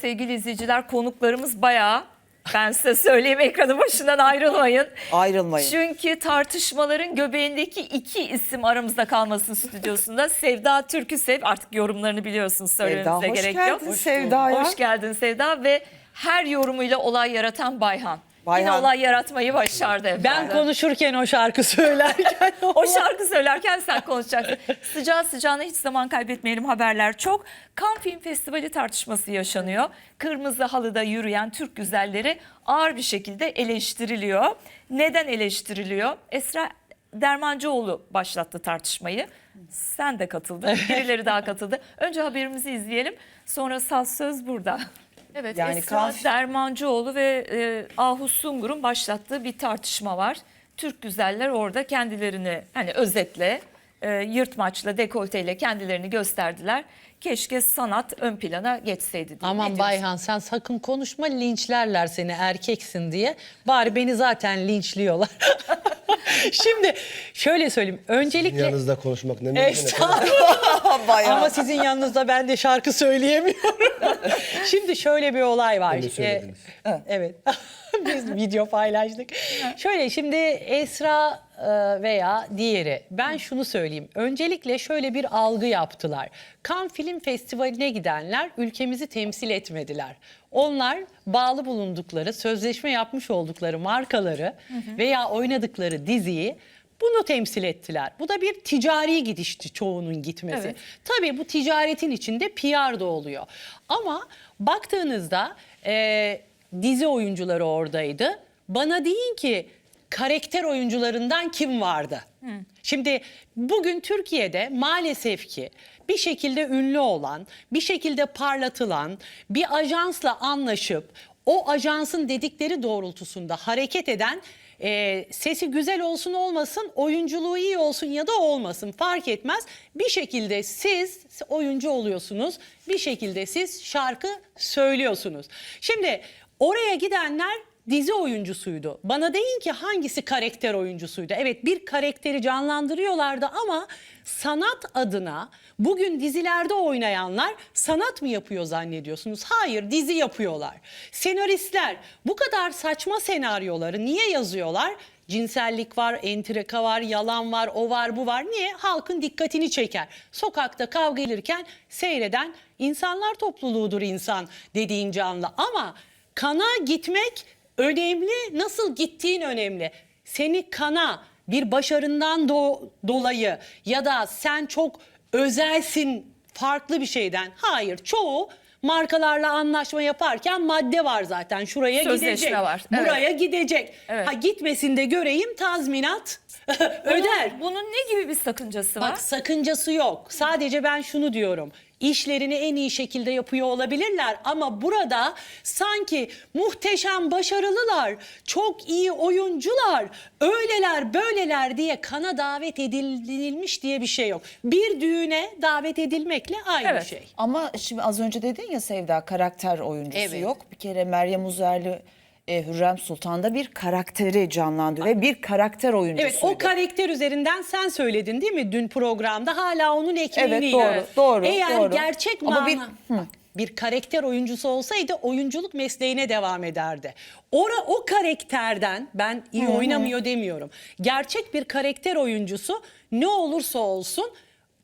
Sevgili izleyiciler konuklarımız bayağı ben size söyleyeyim ekranın başından ayrılmayın. Ayrılmayın. Çünkü tartışmaların göbeğindeki iki isim aramızda kalmasın stüdyosunda. Sevda Türküsev artık yorumlarını biliyorsunuz Sevda söylememize hoş gerek geldin. Sevda ya. Hoş geldin Sevda ve her yorumuyla olay yaratan Bayhan. Yine Bayhan. olay yaratmayı başardı efendim. Ben konuşurken o şarkı söylerken O şarkı söylerken sen konuşacaksın. Sıcağı sıcağına hiç zaman kaybetmeyelim haberler çok. Cannes Film Festivali tartışması yaşanıyor. Kırmızı halıda yürüyen Türk güzelleri ağır bir şekilde eleştiriliyor. Neden eleştiriliyor? Esra Dermancıoğlu başlattı tartışmayı. Sen de katıldın. Birileri daha katıldı. Önce haberimizi izleyelim. Sonra saz söz burada. Evet Yani Esra Cannes- Dermancıoğlu ve e, Ahu Sungur'un başlattığı bir tartışma var. Türk güzeller orada kendilerini hani özetle e, yırtmaçla dekolteyle kendilerini gösterdiler. Keşke sanat ön plana geçseydi. diye. Aman? Bayhan sen sakın konuşma linçlerler seni erkeksin diye. Bari beni zaten linçliyorlar. Şimdi şöyle söyleyeyim. Öncelikle Yanınızda konuşmak ne mümkün. Bayağı. Ama sizin yanınızda ben de şarkı söyleyemiyorum. Şimdi şöyle bir olay var. Beni söylediniz. Ee, evet. Biz video paylaştık. Şöyle şimdi Esra e, veya diğeri ben şunu söyleyeyim. Öncelikle şöyle bir algı yaptılar. Cannes Film Festivali'ne gidenler ülkemizi temsil etmediler. Onlar bağlı bulundukları, sözleşme yapmış oldukları markaları veya oynadıkları diziyi bunu temsil ettiler. Bu da bir ticari gidişti çoğunun gitmesi. Evet. Tabii bu ticaretin içinde PR da oluyor. Ama baktığınızda e, dizi oyuncuları oradaydı. Bana deyin ki karakter oyuncularından kim vardı? Şimdi bugün Türkiye'de maalesef ki bir şekilde ünlü olan, bir şekilde parlatılan, bir ajansla anlaşıp o ajansın dedikleri doğrultusunda hareket eden e, sesi güzel olsun olmasın, oyunculuğu iyi olsun ya da olmasın fark etmez. Bir şekilde siz oyuncu oluyorsunuz, bir şekilde siz şarkı söylüyorsunuz. Şimdi oraya gidenler dizi oyuncusuydu. Bana deyin ki hangisi karakter oyuncusuydu? Evet bir karakteri canlandırıyorlardı ama sanat adına bugün dizilerde oynayanlar sanat mı yapıyor zannediyorsunuz? Hayır dizi yapıyorlar. Senaristler bu kadar saçma senaryoları niye yazıyorlar? Cinsellik var, entrika var, yalan var, o var, bu var. Niye? Halkın dikkatini çeker. Sokakta kavga gelirken seyreden insanlar topluluğudur insan dediğin canlı. Ama kana gitmek önemli, nasıl gittiğin önemli. Seni kana bir başarından do- dolayı ya da sen çok özelsin farklı bir şeyden. Hayır, çoğu markalarla anlaşma yaparken madde var zaten. Şuraya Sözleşme gidecek. var, evet. Buraya gidecek. Evet. Ha gitmesin de göreyim tazminat öder. Bunun ne gibi bir sakıncası var? Bak sakıncası yok. Sadece ben şunu diyorum. İşlerini en iyi şekilde yapıyor olabilirler ama burada sanki muhteşem başarılılar, çok iyi oyuncular, öyleler böyleler diye kana davet edilmiş diye bir şey yok. Bir düğüne davet edilmekle aynı Evet. şey. Ama şimdi az önce dedin ya Sevda karakter oyuncusu Evet. yok. Bir kere Meryem Uzerli e, Hürrem Sultan'da bir karakteri canlandı ve bir karakter oyuncusuydu. Evet o karakter üzerinden sen söyledin değil mi dün programda hala onun ekmeğini Evet, yiyor. doğru, doğru, Eğer doğru. gerçek Ama mana bir- Bak, bir karakter oyuncusu olsaydı oyunculuk mesleğine devam ederdi. Ora o karakterden ben iyi oynamıyor demiyorum. Gerçek bir karakter oyuncusu ne olursa olsun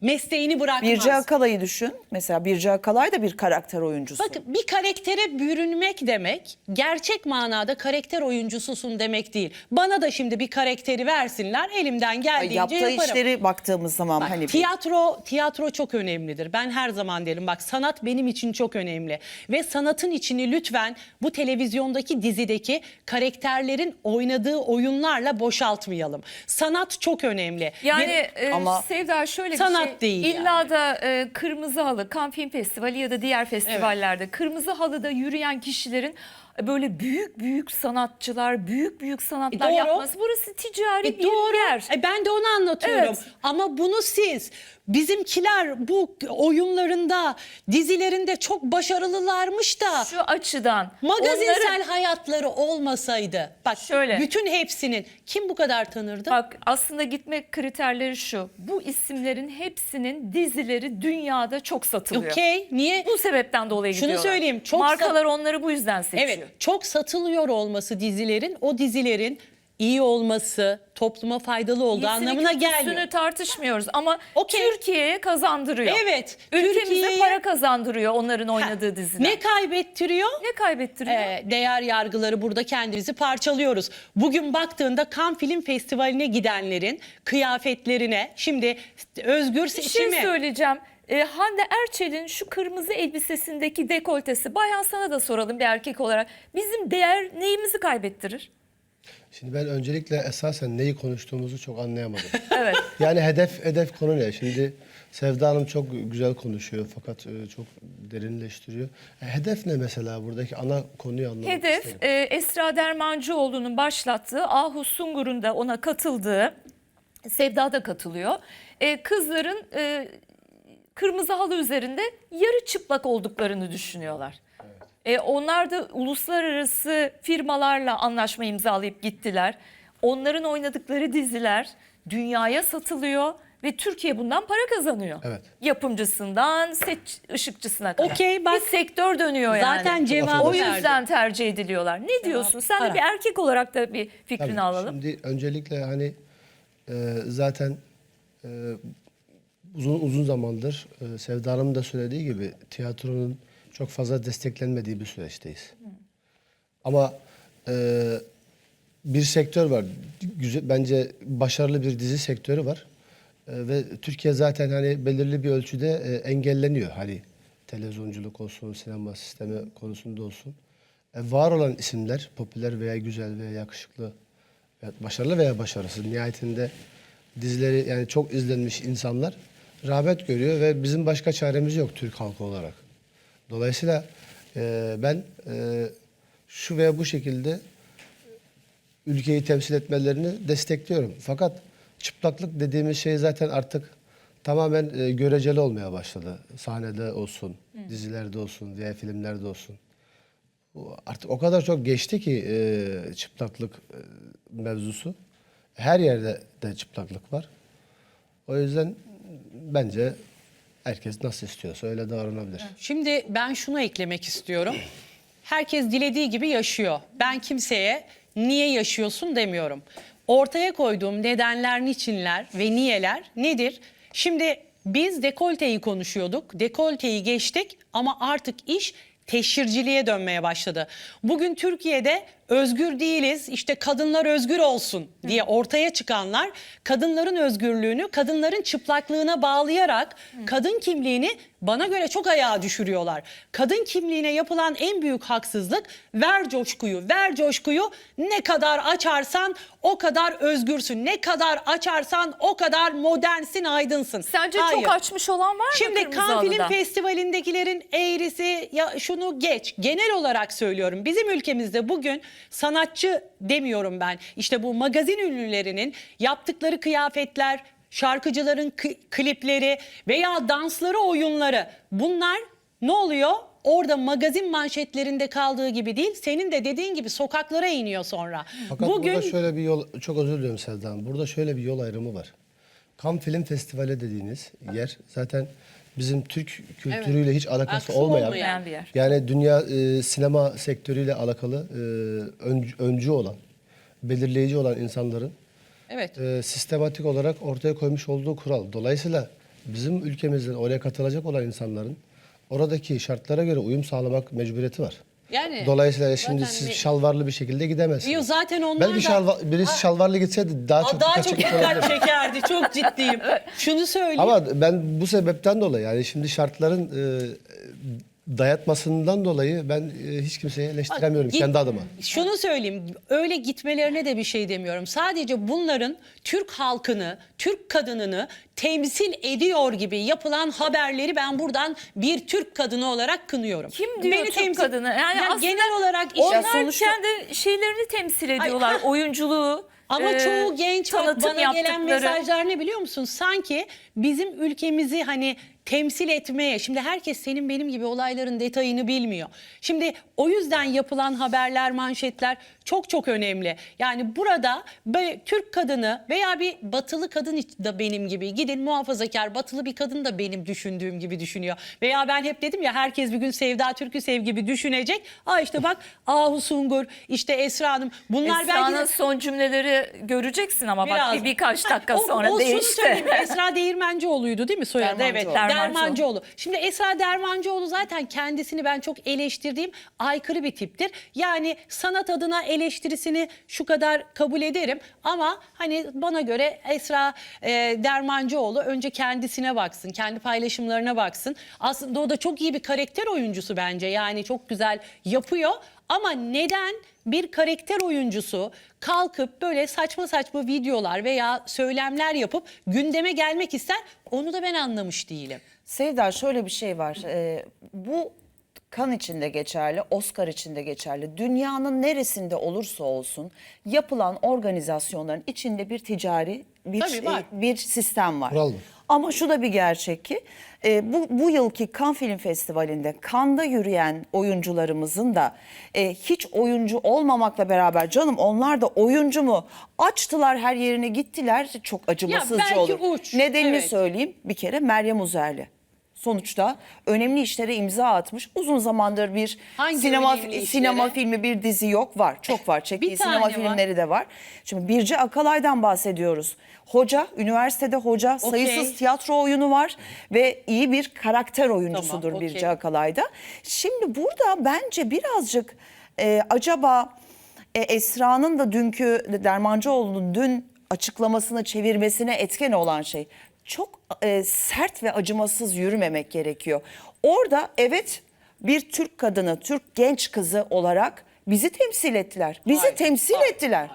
mesleğini bırakmaz. Birce Akalay'ı düşün. Mesela Birce Akalay da bir karakter oyuncusu. Bakın bir karaktere bürünmek demek gerçek manada karakter oyuncususun demek değil. Bana da şimdi bir karakteri versinler elimden geldiğince Yaptığı yaparım. işleri baktığımız zaman Bak, hani bir- tiyatro tiyatro çok önemlidir. Ben her zaman derim bak sanat benim için çok önemli ve sanatın içini lütfen bu televizyondaki dizideki karakterlerin oynadığı oyunlarla boşaltmayalım. Sanat çok önemli. Yani Ve- e, Ama- Sevda şöyle Sanat bir şey. Değil İlla da e, Kırmızı Halı, Cannes Film Festivali ya da diğer festivallerde Kırmızı Halı'da yürüyen kişilerin böyle büyük büyük sanatçılar, büyük büyük sanatlar E, doğru. yapması. Burası ticari E, bir doğru. yer. E, ben de onu anlatıyorum. Evet. Ama bunu siz bizimkiler bu oyunlarında, dizilerinde çok başarılılarmış da Şu açıdan Magazinsel onları- hayatları olmasaydı bak Şöyle. bütün hepsinin kim bu kadar tanırdı? Bak aslında gitme kriterleri şu. Bu isimlerin hep hepsinin dizileri dünyada çok satılıyor. Okey. Niye? Bu sebepten dolayı Şunu gidiyorlar. söyleyeyim, çok Markalar onları bu yüzden seçiyor. Evet, çok satılıyor olması dizilerin, o dizilerin iyi olması, topluma faydalı olduğu İyisini, anlamına gelmiyor. tartışmıyoruz ama Okey. Türkiye'ye kazandırıyor. Evet, Ülkemize para kazandırıyor onların oynadığı diziler. Ne kaybettiriyor? Ne kaybettiriyor? Ee, değer yargıları burada kendimizi parçalıyoruz. Bugün baktığında Cannes Film Festivali'ne gidenlerin kıyafetlerine şimdi özgür Bir şey seçimi söyleyeceğim. Ee, Hande Erçel'in şu kırmızı elbisesindeki dekoltesi. Bayan sana da soralım bir erkek olarak. Bizim değer neyimizi kaybettirir? Şimdi ben öncelikle esasen neyi konuştuğumuzu çok anlayamadım. Evet. yani hedef hedef konu ne? Şimdi Sevda Hanım çok güzel konuşuyor fakat e, çok derinleştiriyor. E, hedef ne mesela buradaki ana konuyu anlamak Hedef isterim. e, Esra Dermancıoğlu'nun başlattığı, Ahu Sungur'un da ona katıldığı, Sevda da katılıyor. E, kızların e, kırmızı halı üzerinde yarı çıplak olduklarını düşünüyorlar. E, onlar da uluslararası firmalarla anlaşma imzalayıp gittiler. Onların oynadıkları diziler dünyaya satılıyor ve Türkiye bundan para kazanıyor. Evet. Yapımcısından set ışıkçısına kadar. Okey, bak- Bir sektör dönüyor yani. Zaten cevabı O verdi. yüzden tercih ediliyorlar. Ne diyorsun? Sen de para. bir erkek olarak da bir fikrini Tabii, alalım. Şimdi öncelikle hani e, zaten e, uzun uzun zamandır e, Sevda Hanım da söylediği gibi tiyatronun çok fazla desteklenmediği bir süreçteyiz. Ama e, bir sektör var. Güzel, bence başarılı bir dizi sektörü var. E, ve Türkiye zaten hani belirli bir ölçüde e, engelleniyor. Hani televizyonculuk olsun, sinema sistemi konusunda olsun. E, var olan isimler, popüler veya güzel veya yakışıklı, başarılı veya başarısız nihayetinde dizileri yani çok izlenmiş insanlar rağbet görüyor ve bizim başka çaremiz yok Türk halkı olarak. Dolayısıyla e, ben e, şu veya bu şekilde ülkeyi temsil etmelerini destekliyorum. Fakat çıplaklık dediğimiz şey zaten artık tamamen e, göreceli olmaya başladı. Sahnede olsun, dizilerde olsun veya filmlerde olsun. Artık o kadar çok geçti ki e, çıplaklık e, mevzusu. Her yerde de çıplaklık var. O yüzden bence herkes nasıl istiyorsa öyle davranabilir. Şimdi ben şunu eklemek istiyorum. Herkes dilediği gibi yaşıyor. Ben kimseye niye yaşıyorsun demiyorum. Ortaya koyduğum nedenler, niçinler ve niyeler nedir? Şimdi biz dekolteyi konuşuyorduk. Dekolteyi geçtik ama artık iş teşhirciliğe dönmeye başladı. Bugün Türkiye'de özgür değiliz, işte kadınlar özgür olsun diye ortaya çıkanlar kadınların özgürlüğünü kadınların çıplaklığına bağlayarak kadın kimliğini bana göre çok ayağa düşürüyorlar. Kadın kimliğine yapılan en büyük haksızlık ver coşkuyu, ver coşkuyu ne kadar açarsan o kadar özgürsün. Ne kadar açarsan o kadar modernsin, aydınsın. Sence Hayır. çok açmış olan var mı Şimdi Kırmızı Cannes Film Halı'da? Festivalindekilerin eğrisi ya şunu geç. Genel olarak söylüyorum. Bizim ülkemizde bugün sanatçı demiyorum ben. İşte bu magazin ünlülerinin yaptıkları kıyafetler, şarkıcıların kı- klipleri veya dansları, oyunları bunlar ne oluyor? Orada magazin manşetlerinde kaldığı gibi değil. Senin de dediğin gibi sokaklara iniyor sonra. Fakat Bugün burada şöyle bir yol, çok özür diliyorum Sevda Hanım. Burada şöyle bir yol ayrımı var. Cannes Film Festivali dediğiniz yer zaten bizim Türk kültürüyle hiç alakası Alakası olmayan, olmayan bir yer. yani dünya e, sinema sektörüyle alakalı e, öncü, öncü olan, belirleyici olan insanların evet. e, sistematik olarak ortaya koymuş olduğu kural. Dolayısıyla bizim ülkemizden oraya katılacak olan insanların oradaki şartlara göre uyum sağlamak mecburiyeti var. Yani Dolayısıyla şimdi zaten siz ne- şalvarlı bir şekilde gidemezsiniz. Yo, zaten onlar Belki da- şalva, birisi şalvarlı gitseydi daha çok daha dikkat çok çekmiş dikkat olabilir. çekerdi. Çok ciddiyim. Şunu söyleyeyim. Ama ben bu sebepten dolayı yani şimdi şartların e, dayatmasından dolayı ben e, hiç kimseye eleştiremiyorum Git- kendi adıma. Şunu söyleyeyim, öyle gitmelerine de bir şey demiyorum. Sadece bunların Türk halkını, Türk kadınını temsil ediyor gibi yapılan haberleri ben buradan bir Türk kadını olarak kınıyorum. Kim diyor Türk temsil- kadını? Yani Ya aslında genel olarak Onlar işte sonuçta- kendi şeylerini temsil ediyorlar. ha. Oyunculuğu, Ama e, çoğu genç bak tanıtım bana gelen yaptıkları. mesajlar ne biliyor musun? Sanki bizim ülkemizi hani temsil etmeye. Şimdi herkes senin benim gibi olayların detayını bilmiyor. Şimdi o yüzden yapılan haberler, manşetler çok çok önemli. Yani burada Türk kadını veya bir batılı kadın da benim gibi gidin muhafazakar batılı bir kadın da benim düşündüğüm gibi düşünüyor. Veya ben hep dedim ya herkes bir gün Sevda Türk'ü sev gibi düşünecek. Aa işte bak Ahu Sungur, işte Esra Hanım bunlar Esra'nın belki de- son cümleleri göreceksin ama bak bir, birkaç dakika sonra o, değişti. Esra Değirmencioğlu'ydu değil mi soyadı? Evet, Dermancıoğlu. Dermancıoğlu. Şimdi Esra Dermancıoğlu zaten kendisini ben çok eleştirdiğim aykırı bir tiptir. Yani sanat adına eleştirisini şu kadar kabul ederim ama hani bana göre Esra e, Dermancıoğlu önce kendisine baksın, kendi paylaşımlarına baksın. Aslında o da çok iyi bir karakter oyuncusu bence. Yani çok güzel yapıyor ama neden bir karakter oyuncusu kalkıp böyle saçma saçma videolar veya söylemler yapıp gündeme gelmek ister onu da ben anlamış değilim. Sevda şöyle bir şey var. Ee, bu kan içinde geçerli, Oscar içinde geçerli. Dünyanın neresinde olursa olsun yapılan organizasyonların içinde bir ticari bir Tabii var. e, bir sistem var. Kural var. Ama şu da bir gerçek ki e, bu, bu yılki Cannes Film Festivali'nde Cannes'da yürüyen oyuncularımızın da e, hiç oyuncu olmamakla beraber canım onlar da oyuncu mu açtılar her yerini gittiler çok acımasızca belki olur. uç, Nedenini evet. söyleyeyim bir kere Meryem Uzerli. Sonuçta önemli işlere imza atmış. Uzun zamandır bir Hangi sinema sinema filmi bir dizi yok var. Çok var. Çektiği Bir sinema tane var. filmleri de var. Şimdi Birce Akalay'dan bahsediyoruz. Hoca, üniversitede hoca, Okey. sayısız tiyatro oyunu var ve iyi bir karakter oyuncusudur Tamam, okey. Birce Akalay'da. Şimdi burada bence birazcık e, acaba e, Esra'nın da dünkü Dermancıoğlu'nun dün açıklamasını çevirmesine etken olan şey çok e, sert ve acımasız yürümemek gerekiyor. Orada evet bir Türk kadını, Türk genç kızı olarak bizi temsil ettiler. Bizi Hayır, temsil hayır, ettiler.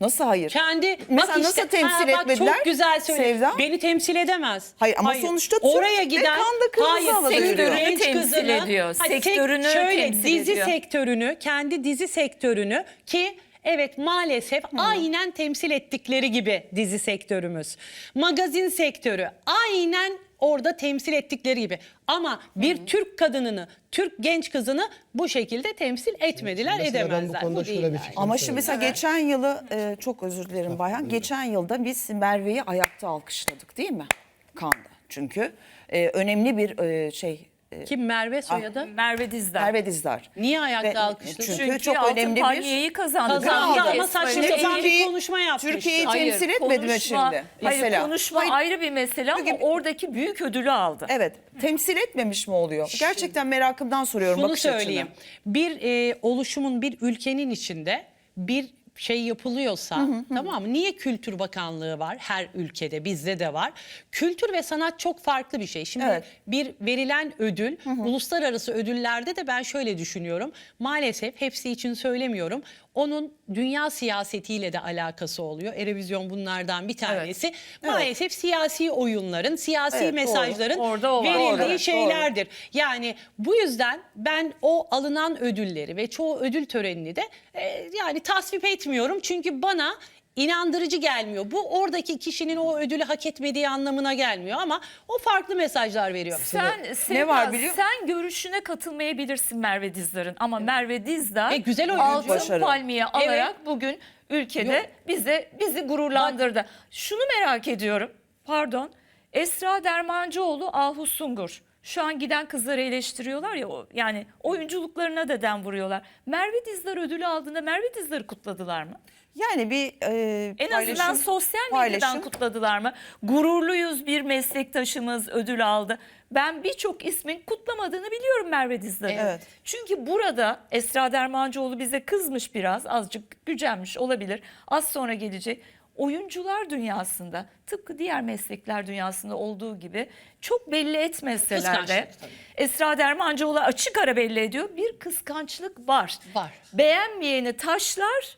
Nasıl hayır? Kendi Mesela bak nasıl temsil ha, bak etmediler? Çok güzel söyle. Sevda? Beni temsil edemez. Hayır ama sonuçta Türk oraya ve giden kanda kırmızı hayır, halıda sektörünü temsil kızını- ediyor. Hayır, Sektörünü şöyle, temsil dizi ediyor. sektörünü, kendi dizi sektörünü ki Evet maalesef aynen temsil ettikleri gibi dizi sektörümüz. Magazin sektörü aynen orada temsil ettikleri gibi. Ama bir Türk kadınını, Türk genç kızını bu şekilde temsil etmediler, Mesela ben bu edemezler. konuda Bu şöyle bir fikrim Ama şimdi mesela geçen yılı e, çok özür dilerim Bayhan. Geçen yılda biz Merve'yi ayakta alkışladık değil mi? Kanda. Çünkü e, önemli bir e, şey Kim Merve soyadı? Merve Dizdar. Merve Dizdar. Niye ayakta Ve- alkışladın? Çünkü, Çünkü çok altın önemli bir palmiyeyi kazandı. Kazandı ama saçma sapan bir konuşma yapmıştı. Türkiye'yi Hayır, temsil etmedi mi konuşma- şimdi? Hayır Mesela. konuşma Hayır. ayrı bir mesele ama Çünkü- oradaki büyük ödülü aldı. Evet. Temsil etmemiş mi oluyor? Gerçekten merakımdan soruyorum Şunu bakış söyleyeyim. açını. Bir e, oluşumun bir ülkenin içinde bir şey yapılıyorsa tamam mı? Niye Kültür Bakanlığı var her ülkede bizde de var. Kültür ve sanat çok farklı bir şey. Şimdi Evet. bir verilen ödül uluslararası ödüllerde de ben şöyle düşünüyorum. Maalesef hepsi için söylemiyorum. Onun dünya siyasetiyle de alakası oluyor. Erevizyon bunlardan bir tanesi. Maalesef siyasi oyunların, siyasi Evet, doğru. mesajların Orada o var. verildiği Doğru, evet, şeylerdir. Yani bu yüzden ben o alınan ödülleri ve çoğu ödül törenini de e, yani tasvip etmiyorum. Çünkü bana inandırıcı gelmiyor. Bu oradaki kişinin o ödülü hak etmediği anlamına gelmiyor ama o farklı mesajlar veriyor. Sen Sevda, var biliyor- Sen görüşüne katılmayabilirsin Merve Dizdar'ın ama Merve Dizdar E, güzel oyuncu. altın Başarı. palmiye alarak bugün ülkede bize bizi gururlandırdı. Şunu merak ediyorum. Pardon. Esra Dermancıoğlu, Ahu Sungur. Şu an giden kızları eleştiriyorlar ya o- yani oyunculuklarına da den vuruyorlar. Merve Dizdar ödülü aldığında Merve Dizdar'ı kutladılar mı? Yani bir e, En azından paylaşım- sosyal medyadan paylaşım. kutladılar mı? Gururluyuz bir meslektaşımız ödül aldı. Ben birçok ismin kutlamadığını biliyorum Merve Dizdar'ın. Evet. Çünkü burada Esra Dermancıoğlu bize kızmış biraz, azıcık gücenmiş olabilir. Az sonra gelecek. Oyuncular dünyasında tıpkı diğer meslekler dünyasında olduğu gibi çok belli etmeseler de. Esra Dermancıoğlu açık ara belli ediyor. Bir kıskançlık var. Var. Beğenmeyeni taşlar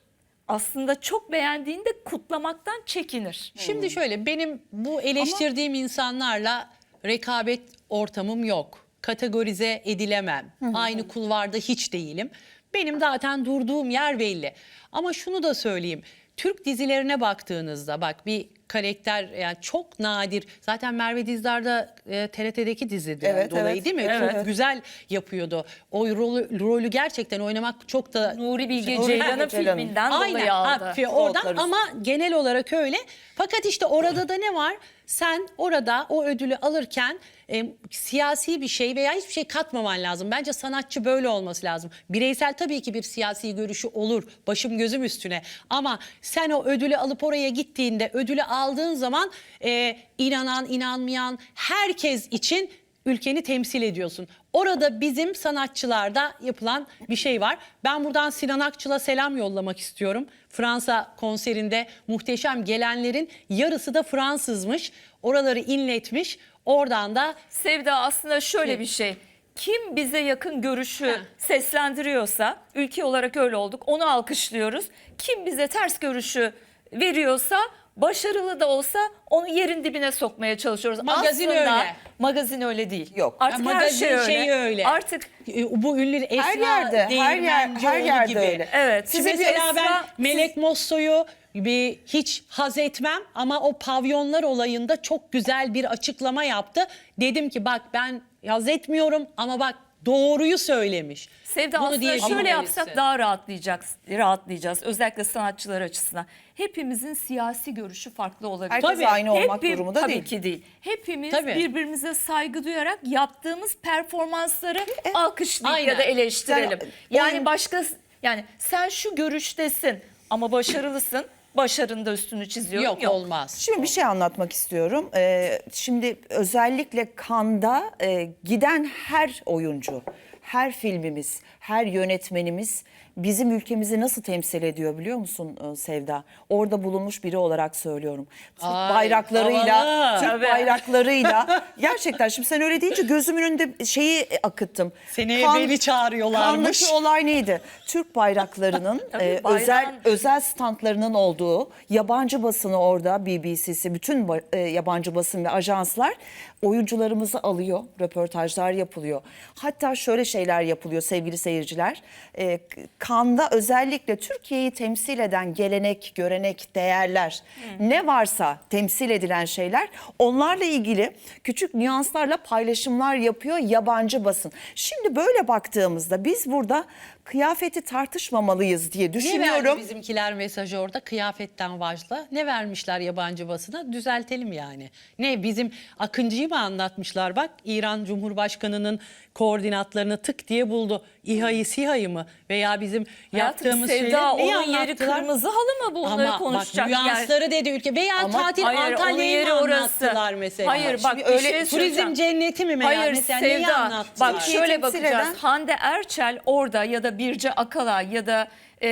aslında çok beğendiğinde kutlamaktan çekinir. Şimdi şöyle benim bu eleştirdiğim insanlarla rekabet ortamım yok. Kategorize edilemem. Aynı kulvarda hiç değilim. Benim zaten durduğum yer belli. Ama şunu da söyleyeyim. Türk dizilerine baktığınızda bak bir karakter yani çok nadir. Zaten Merve Dizdar da e, TRT'deki diziden Evet, dolayı evet. değil mi? Evet. Çok güzel yapıyordu. O rolü, rolü gerçekten oynamak çok da Nuri Bilge Ceylan'ın filminden Aynen. dolayı aldı. fi- oradan ama genel olarak öyle. Fakat işte orada da ne var? Sen orada o ödülü alırken e, siyasi bir şey veya hiçbir şey katmaman lazım. Bence sanatçı böyle olması lazım. Bireysel tabii ki bir siyasi görüşü olur. Başım gözüm üstüne. Ama sen o ödülü alıp oraya gittiğinde ödülü aldığın zaman e, inanan, inanmayan herkes için ülkeni temsil ediyorsun. Orada bizim sanatçılarda yapılan bir şey var. Ben buradan Sinan Akçıl'a selam yollamak istiyorum. Fransa konserinde muhteşem gelenlerin yarısı da Fransızmış. Oraları inletmiş. Oradan da Sevda aslında şöyle bir şey. Kim bize yakın görüşü seslendiriyorsa, ülke olarak öyle olduk, onu alkışlıyoruz. Kim bize ters görüşü veriyorsa, başarılı da olsa onu yerin dibine sokmaya çalışıyoruz. Magazin Aslında öyle. Magazin öyle değil. Yok. Artık her magazin şey öyle. şeyi öyle. Artık e, bu ünlü Esra Her yerde, her yer, her yerde gibi. öyle. Evet. Şimdi Size bir mesela ben Esra- Melek Mosso'yu bir hiç haz etmem ama o pavyonlar olayında çok güzel bir açıklama yaptı. Dedim ki bak ben haz etmiyorum ama bak doğruyu söylemiş. Sevda Bunu aslında şöyle yapsak daha rahatlayacağız, rahatlayacağız. Özellikle sanatçılar açısından. Hepimizin siyasi görüşü farklı olabilir. Herkes Tabii. aynı olmak Hepim- durumunda tabii değil. ki değil. Hepimiz Tabii. birbirimize saygı duyarak yaptığımız performansları alkışlayıp Aynen. ya da eleştirelim. Sen- yani oyun- başka yani sen şu görüştesin ama başarılısın. Başarında üstünü çiziyorum. Yok, olmaz. Şimdi bir şey anlatmak istiyorum. Ee, şimdi özellikle Kanda e, giden her oyuncu, her filmimiz, her yönetmenimiz bizim ülkemizi nasıl temsil ediyor biliyor musun e, Sevda? Orada bulunmuş biri olarak söylüyorum. Türk Ay, bayraklarıyla, havalı. Türk Tabii. bayraklarıyla gerçekten şimdi sen öyle deyince gözümün önünde şeyi akıttım. Seneye beni çağırıyorlarmış. Kandaki olay neydi? Türk bayraklarının Tabii, e, özel özel standlarının olduğu yabancı basını orada BBC'si bütün ba- e, yabancı basın ve ajanslar oyuncularımızı alıyor, röportajlar yapılıyor. Hatta şöyle şeyler yapılıyor sevgili seyirciler. E, k- Kanda özellikle Türkiye'yi temsil eden gelenek, görenek, değerler ne varsa temsil edilen şeyler onlarla ilgili küçük nüanslarla paylaşımlar yapıyor yabancı basın. Şimdi böyle baktığımızda biz burada kıyafeti tartışmamalıyız diye Ne düşünüyorum. verdi bizimkiler mesajı orada kıyafetten vajla? Ne vermişler yabancı basına? Düzeltelim yani. Ne bizim Akıncı'yı mı anlatmışlar bak İran Cumhurbaşkanı'nın koordinatlarını tık diye buldu. İHA'yı SİHA'yı mı? Veya bizim yaptığımız Sevda, şeyler neyi onun yeri anlattılar? kırmızı halı mı bunları Ama konuşacak bak yer? nüansları dedi ülke. Veya Ama tatil Hayır, onun Antalya'yı yeri mı orası. anlattılar mesela? Hayır bak Şimdi bir öyle şey Turizm cenneti mi meğer? Hayır mesela neyi Sevda anlattılar? bak Türkiye'yi şöyle temsil bakacağız. eden- Hande Erçel orada ya da Birce Akalay ya da e,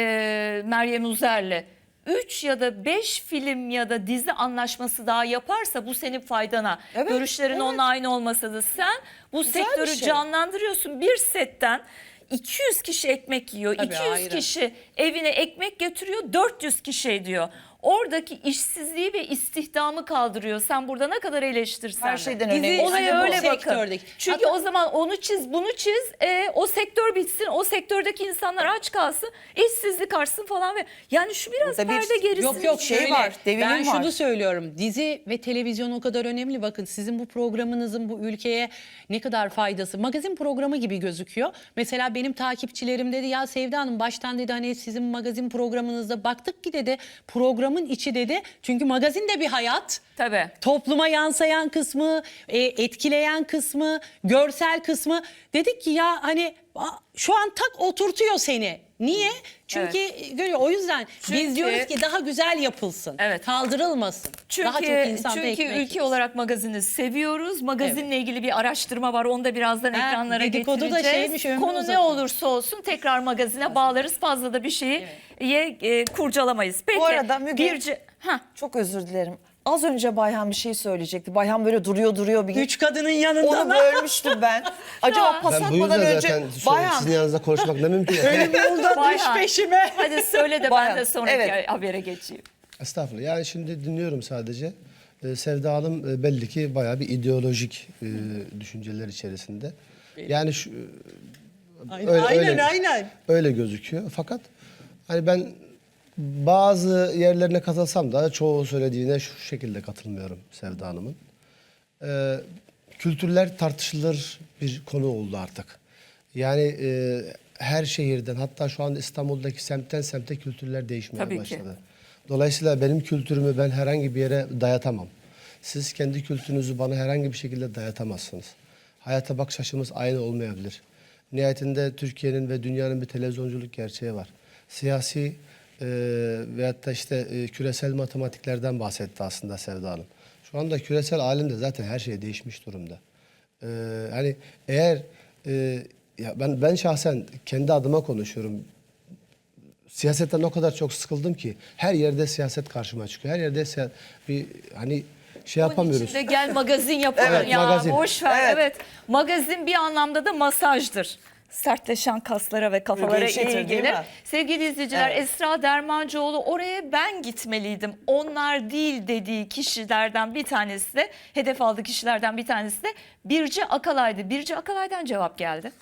Meryem Uzer'le 3 ya da 5 film ya da dizi anlaşması daha yaparsa bu senin faydana. Evet, Görüşlerin evet. onunla aynı olmasa da sen bu Güzel bir sektörü şey. canlandırıyorsun. Bir setten 200 kişi ekmek yiyor. Tabii, 200 ayrı. kişi evine ekmek getiriyor. 400 kişi ediyor. Oradaki işsizliği ve istihdamı kaldırıyor. Sen burada ne kadar eleştirsen. Her de. şeyden Dizi- önemli. Olaya öyle bakın. sektördeki. Çünkü o zaman onu çiz, bunu çiz, e, o sektör bitsin, o sektördeki insanlar aç kalsın, işsizlik artsın falan ve yani şu biraz bir- perde gerisi. Yok yok şey şöyle. var, devinim ben var. şunu söylüyorum. Dizi ve televizyon o kadar önemli. Bakın sizin bu programınızın bu ülkeye ne kadar faydası. Magazin programı gibi gözüküyor. Mesela benim takipçilerim dedi ya Sevda Hanım baştan dedi hani sizin magazin programınızda baktık ki dedi programın içi dedi. Çünkü magazin de bir hayat. Tabii. Topluma yansıyan kısmı, e, etkileyen kısmı, görsel kısmı. Dedik ki ya hani şu an tak oturtuyor seni. Niye? Çünkü görüyor. O yüzden Çünkü- biz diyoruz ki daha güzel yapılsın. Evet. Kaldırılmasın. Çünkü, daha çok insanda çünkü ülke yesin. olarak magazini seviyoruz. Magazinle ilgili bir araştırma var. Onu da birazdan Ha, ekranlara dedikodu da getireceğiz. şeymiş, ömrü Konu ne uzatıyor. olursa olsun tekrar magazine bağlarız. Fazla da bir şeyi ye, e, kurcalamayız. Peki. Bu arada Müge- Birce, ha, Çok özür dilerim. Az önce Bayhan bir şey söyleyecekti. Bayhan böyle duruyor duruyor bir Üç kadının yanında Onu bölmüştüm ben. Acaba pas Ben bu yüzden atmadan önce zaten Bayhan sizin yanınızda konuşmak ne mümkün. Yolda düş Bayhan. peşime. hadi söyle de ben de sonraki evet. habere geçeyim. Estağfurullah. Yani şimdi dinliyorum sadece. Ee, Sevda Hanım e, belli ki bayağı bir ideolojik e, düşünceler içerisinde. Yani şu Aynen öyle, aynen. öyle, aynen. öyle gözüküyor. Fakat hani ben bazı yerlerine katılsam da çoğu söylediğine şu şekilde katılmıyorum Sevda Hanım'ın. Ee, kültürler tartışılır bir konu oldu artık. Yani e, her şehirden hatta şu an İstanbul'daki semtten semte kültürler değişmeye Tabii ki. başladı. Dolayısıyla benim kültürümü ben herhangi bir yere dayatamam. Siz kendi kültürünüzü bana herhangi bir şekilde dayatamazsınız. Hayata bakış açımız aynı olmayabilir. Nihayetinde Türkiye'nin ve dünyanın bir televizyonculuk gerçeği var. Siyasi e, veyahut da işte e, küresel matematiklerden bahsetti aslında Sevda Hanım. Şu anda küresel alemde zaten her şey değişmiş durumda. Ee, hani eğer e, ya ben ben şahsen kendi adıma konuşuyorum. Siyasetten o kadar çok sıkıldım ki her yerde siyaset karşıma çıkıyor. Her yerde siya- bir hani şey Onun yapamıyoruz. için de gel magazin yapalım Evet, ya. magazin. Boş ver. Evet. Evet. Magazin bir anlamda da masajdır. Sertleşen kaslara ve kafalara Gevşetir, iyi gelir. Sevgili izleyiciler Evet. Esra Dermancıoğlu oraya ben gitmeliydim. Onlar değil dediği kişilerden bir tanesi de hedef aldığı kişilerden bir tanesi de Birce Akalay'dı. Birce Akalay'dan cevap geldi.